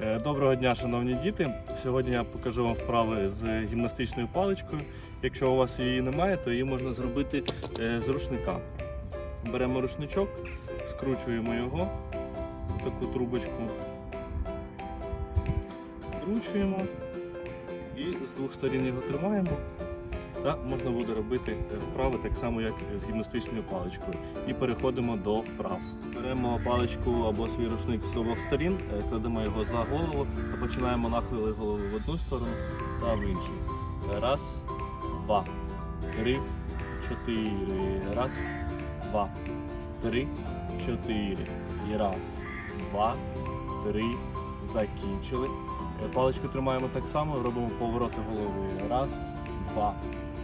Е, Доброго дня, шановні діти. Сьогодні я покажу вам вправи з гімнастичною паличкою. Якщо у вас її немає, то її можна зробити е, з рушника. Беремо рушничок, скручуємо його в таку трубочку. Скручуємо і з двох сторін його тримаємо. Та можна буде робити вправи так само, як з гімнастичною паличкою. І переходимо до вправ. Беремо паличку або свій рушник з обох сторін, е, кладемо його за голову та починаємо нахили голову в одну сторону та в іншу. Раз, два, три, чотири. Раз, два, три, чотири. І раз, два, три. Закінчили. Е, Паличку тримаємо так само, робимо повороти голови. Раз, два,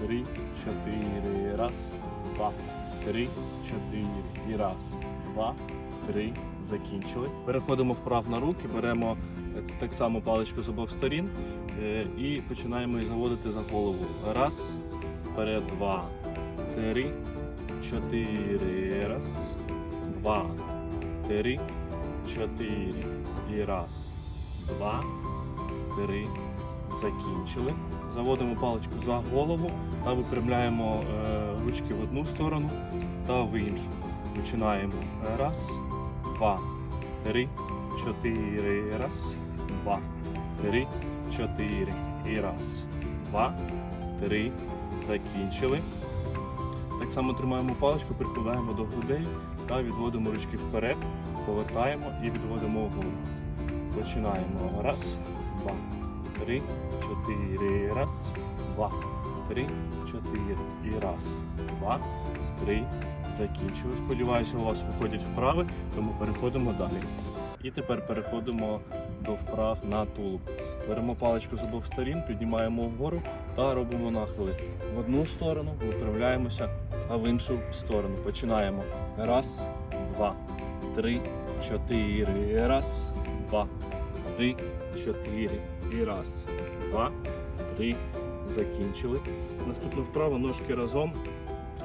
три, чотири. Раз, два, три, чотири. І раз, два, три. Закінчили. Переходимо вправ на руки, беремо е, так само паличку з обох сторін е, і починаємо її заводити за голову. Раз, вперед, два, три, чотири. Раз, два, три, чотири. І раз, два, три. Закінчили. Заводимо паличку за голову та випрямляємо е, ручки в одну сторону та в іншу. Починаємо. Раз, два, три, чотири. Раз, два, три, чотири. І раз, два, три. Закінчили. Так само тримаємо паличку, прикладаємо до грудей та відводимо ручки вперед, повертаємо і відводимо вгору. Починаємо. Раз, два, три, чотири. Раз, два, три, чотири. І раз, два, три. Закінчили. Сподіваюся, у вас виходять вправи, тому переходимо далі. І тепер переходимо до вправ на тулуб. Беремо паличку з обох сторін, піднімаємо вгору та робимо нахили. В одну сторону виправляємося, а в іншу сторону. Починаємо. Раз, два, три, чотири. Раз, два, три, чотири. І раз, два, три. Закінчили. Наступну вправу ножки разом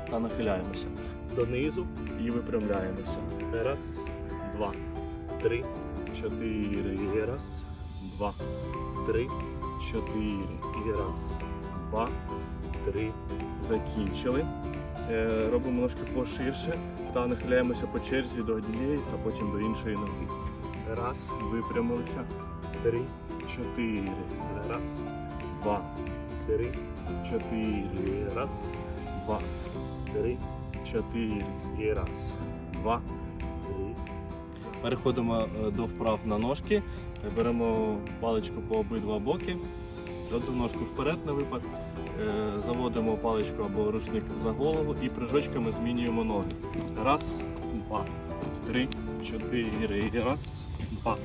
та нахиляємося донизу і випрямляємося. Раз, два, три, чотири. І Раз, два, три, чотири. І раз, два, три. Закінчили. Е, Робимо ножки поширше та нахиляємося по черзі до однієї, а потім до іншої ноги. Раз, випрямилися. Три, чотири. Раз, два, три, чотири. Раз, два, три, чотири. І раз, два, три. Переходимо е, до вправ на ножки. Беремо паличку по обидва боки. Одну ножку вперед на випад. Е, Заводимо паличку або рушник за голову і прыжочками змінюємо ноги. Раз, два, три, чотири. Раз, два,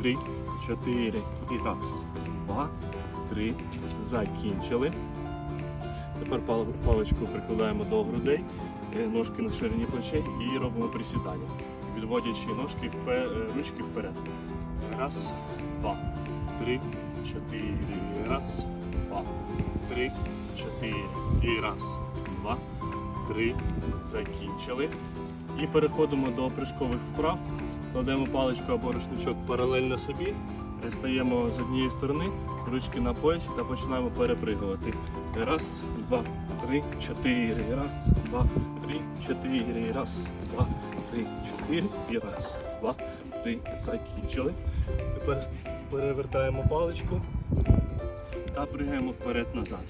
три, чотири. І раз, два, три. Закінчили. Тепер паличку прикладаємо до грудей, е, ножки на ширині плечей і робимо присідання, відводячи ножки впе- е, ручки вперед. Раз, два, три, чотири. Раз, два, три, чотири. І раз, два, три. Закінчили. І переходимо до прыжкових вправ. Кладемо паличку або рушничок паралельно собі, стаємо з однієї сторони, ручки на поясі та починаємо перепригувати. Раз, два, три, чотири. Раз, два, три, чотири. Раз, два, три, чотири. І раз, два, три. Закінчили. Тепер перевертаємо паличку та пригаємо вперед-назад.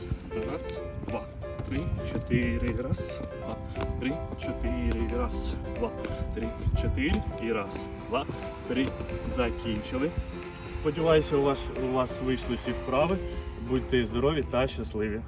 Раз, два, три, чотири. Раз, два, три, чотири. Раз, два, три, чотири. І раз, два, три. Закінчили. Сподіваюся, у вас, у вас вийшли всі вправи. Будьте здорові та щасливі.